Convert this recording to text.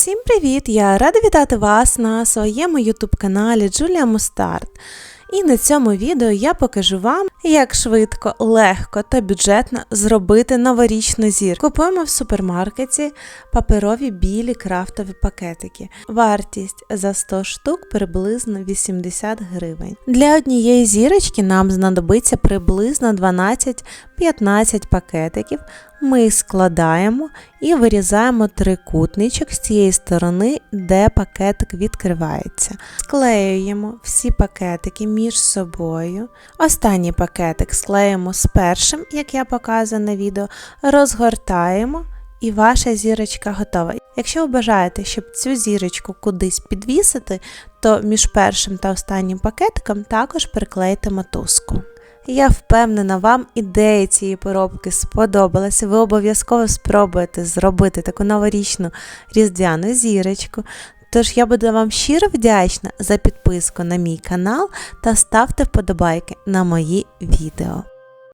Всім привіт! Я рада вітати вас на своєму ютуб каналі Джулія Мустарт. І на цьому відео я покажу вам, як швидко, легко та бюджетно зробити новорічну зірку. Купуємо в супермаркеті паперові білі крафтові пакетики. Вартість за 100 штук приблизно 80 гривень. Для однієї зірочки нам знадобиться приблизно 12-15 пакетиків. Ми складаємо і вирізаємо трикутничок з цієї сторони, де пакетик відкривається. Склеюємо всі пакетики між собою. Останній пакетик склеїмо з першим, як я показую на відео, розгортаємо. І ваша зірочка готова. Якщо ви бажаєте, щоб цю зірочку кудись підвісити, то між першим та останнім пакетиком також приклейте мотузку. Я впевнена, вам ідея цієї поробки сподобалася. Ви обов'язково спробуєте зробити таку новорічну різдвяну зірочку. Тож я буду вам щиро вдячна за підписку на мій канал та ставте вподобайки на мої відео.